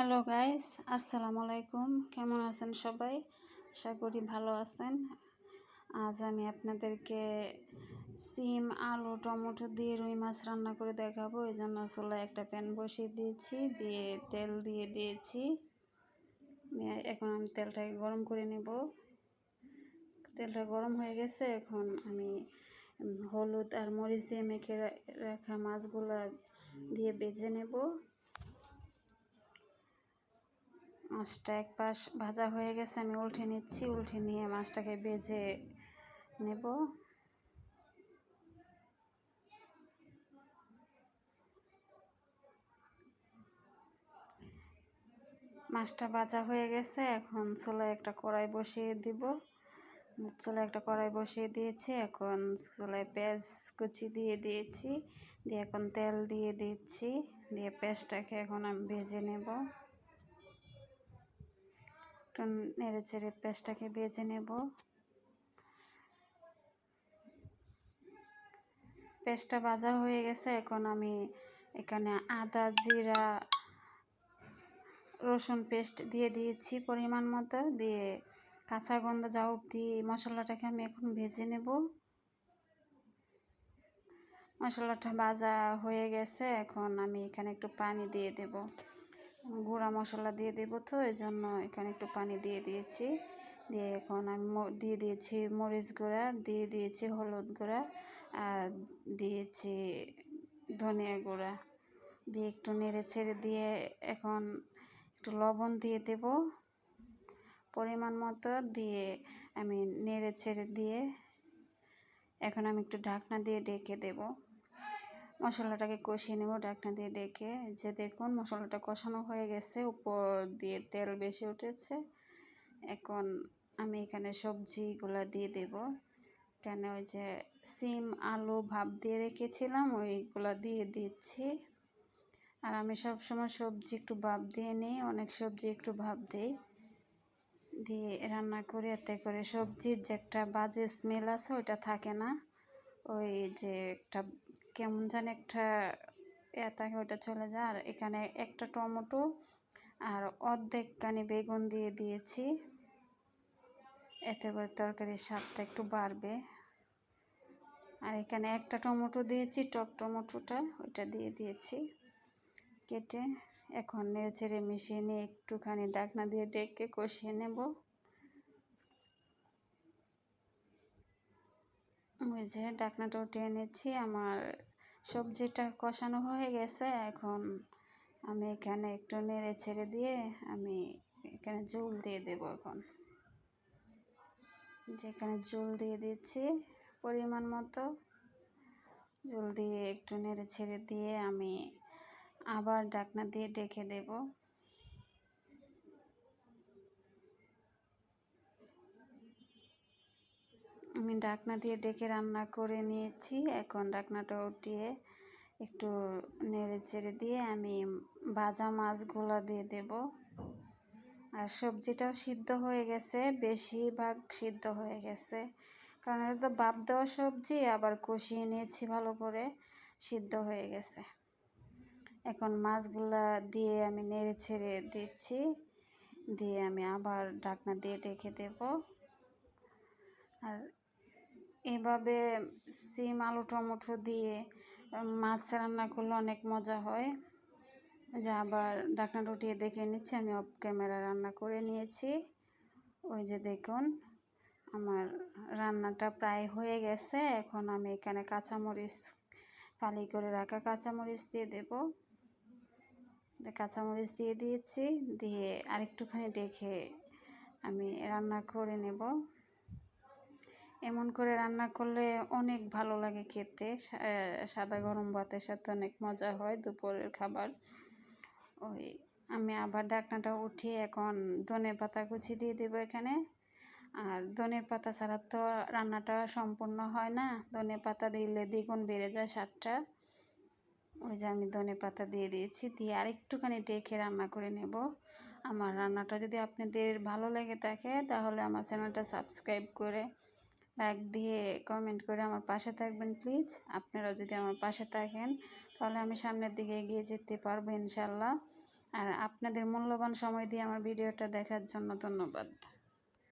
Hello guys আসসালামু আলাইকুম কেমন আছেন সবাই? আশা করি ভালো আছেন। আজ আমি আপনাদেরকে সিম, আলু, টমেটো দিয়ে রুই মাছ রান্না করে দেখাবো। এই জন্য আসলে একটা প্যান বসিয়ে দিয়েছি। দিয়ে তেল দিয়ে দিয়েছি। এখন আমি তেলটাকে গরম করে নেব। তেলটা গরম হয়ে গেছে। এখন আমি হলুদ আর মরিচ দিয়ে মেখে রাখা মাছগুলো দিয়ে বেজে নেব। মাছটা এক পাশ ভাজা হয়ে গেছে, আমি উল্টে নিচ্ছি, উল্টে নিয়ে মাছটাকে বেজে নেব। মাছটা ভাজা হয়ে গেছে, এখন চুলে একটা কড়াই বসিয়ে দিব। চুলে একটা কড়াই বসিয়ে দিয়েছি, এখন চুলায় পেঁয়াজ কুচি দিয়ে দিয়েছি, দিয়ে এখন তেল দিয়ে দিচ্ছি, দিয়ে পেঁয়াজটাকে এখন আমি ভেজে নেব। একটু নেড়ে চেড়ে পেঁয়াজটাকে বেজে নেব। পেস্টটা ভাজা হয়ে গেছে, এখন আমি এখানে আদা, জিরা, রসুন পেস্ট দিয়ে দিয়েছি পরিমাণ মতো। দিয়ে কাঁচা গন্ধ যা অবধি মশলাটাকে আমি এখন ভেজে নেব। মশলাটা ভাজা হয়ে গেছে, এখন আমি এখানে একটু পানি দিয়ে দেব। গুঁড়া মশলা দিয়ে দেবো তো, এই জন্য এখানে একটু পানি দিয়ে দিয়েছি। দিয়ে এখন আমি দিয়ে দিয়েছি মরিচ গুঁড়া, দিয়ে দিয়েছি হলুদ গুঁড়া, আর দিয়েছি ধনিয়া গুঁড়া। দিয়ে একটু নেড়ে ছেড়ে দিয়ে এখন একটু লবণ দিয়ে দেব পরিমাণ মতো। দিয়ে আমি নেড়ে ছেড়ে দিয়ে এখন আমি একটু ঢাকনা দিয়ে ডেকে দেবো। মশলাটাকে কষিয়ে নেব ডাকনা দিয়ে ডেকে। যে দেখুন, মশলাটা কষানো হয়ে গেছে, উপর দিয়ে তেল বেশি উঠেছে। এখন আমি এখানে সবজিগুলো দিয়ে দেব। কেন ওই যে সিম, আলু, ভাপ দিয়ে রেখেছিলাম, ওইগুলো দিয়ে দিচ্ছি। আর আমি সব সময় সবজি একটু ভাপ দিয়ে নিই, অনেক সবজি একটু ভাপ দিই। দিয়ে রান্না করে, এতে করে সবজির যে একটা বাজে স্মেল আছে, ওইটা থাকে না। ওই যে একটা কেমন জানি একটা থাকে ওটা চলে যায়। আর এখানে একটা টমেটো আর অর্ধেক কানি বেগুন দিয়ে দিয়েছি। এতে করে তরকারির স্বাদটা একটু বাড়বে। আর এখানে একটা টমেটো দিয়েছি, টক টমেটোটা ওইটা দিয়ে দিয়েছি কেটে। এখন নেড়ে ছেড়ে মিশিয়ে নিয়ে একটুখানি ডাকনা দিয়ে ডেকে কষিয়ে নেব। ওই যে ডাকনাটা উঠে এনেছি আমার সবজিটা কষানো হয়ে গেছে, এখন আমি এখানে একটু নেড়ে ছেড়ে দিয়ে আমি এখানে জল দিয়ে দেব এখন। যেখানে জল দিয়ে দিচ্ছি পরিমাণ মতো, জল দিয়ে একটু নেড়ে ছেড়ে দিয়ে আমি আবার ডাকনা দিয়ে ডেকে দেবো। আমি ডাকনা দিয়ে ডেকে রান্না করে নিয়েছি। এখন ডাকনাটা উঠিয়ে একটু নেড়ে চেড়ে দিয়ে আমি ভাজা মাছগুলো দিয়ে দেব। আর সবজিটাও সিদ্ধ হয়ে গেছে, বেশিরভাগ সিদ্ধ হয়ে গেছে। কারণ এটা তো বাপ দেওয়া সবজি, আবার কষিয়ে নিয়েছি ভালো করে, সিদ্ধ হয়ে গেছে। এখন মাছগুলা দিয়ে আমি নেড়ে ছেড়ে দিচ্ছি। দিয়ে আমি আবার ডাকনা দিয়ে ডেকে দেব। আর এভাবে সিম, আলু টমেটো দিয়ে মাছ রান্না করলে অনেক মজা হয়। যে আবার ডাকনা উঠিয়ে দেখে নিচ্ছি, আমি অফ ক্যামেরা রান্না করে নিয়েছি। ওই যে দেখুন, আমার রান্নাটা প্রায় হয়ে গেছে। এখন আমি এখানে কাঁচামরিচ ফালি করে রাখা কাঁচামরিচ দিয়ে দেব। কাঁচামরিচ দিয়ে দিয়েছি, দিয়ে আরেকটুখানি ডেকে আমি রান্না করে নেব। এমন করে রান্না করলে অনেক ভালো লাগে খেতে। সাদা গরম ভাতের সাথে অনেক মজা হয় দুপুরের খাবার। ওই, আমি আবার ডাকনাটা উঠিয়ে এখন ধনে পাতা কুচি দিয়ে দেবো এখানে। আর ধনে পাতা ছাড়া তো রান্নাটা সম্পূর্ণ হয় না। ধনে পাতা দিলে দ্বিগুণ বেড়ে যায় স্বাদটা। ওই যে আমি ধনে পাতা দিয়ে দিয়েছি, দিয়ে আরেকটুখানি ডেকে রান্না করে নেব। আমার রান্নাটা যদি আপনাদের ভালো লেগে থাকে, তাহলে আমার চ্যানেলটা সাবস্ক্রাইব করে লাইক দিয়ে কমেন্ট করে আমার পাশে থাকবেন প্লিজ আপনারা যদি আমার পাশে থাকেন, তাহলে আমি সামনের দিকে এগিয়ে যেতে পারব ইনশাল্লাহ। আর আপনাদের মূল্যবান সময় দিয়ে আমার ভিডিওটা দেখার জন্য ধন্যবাদ।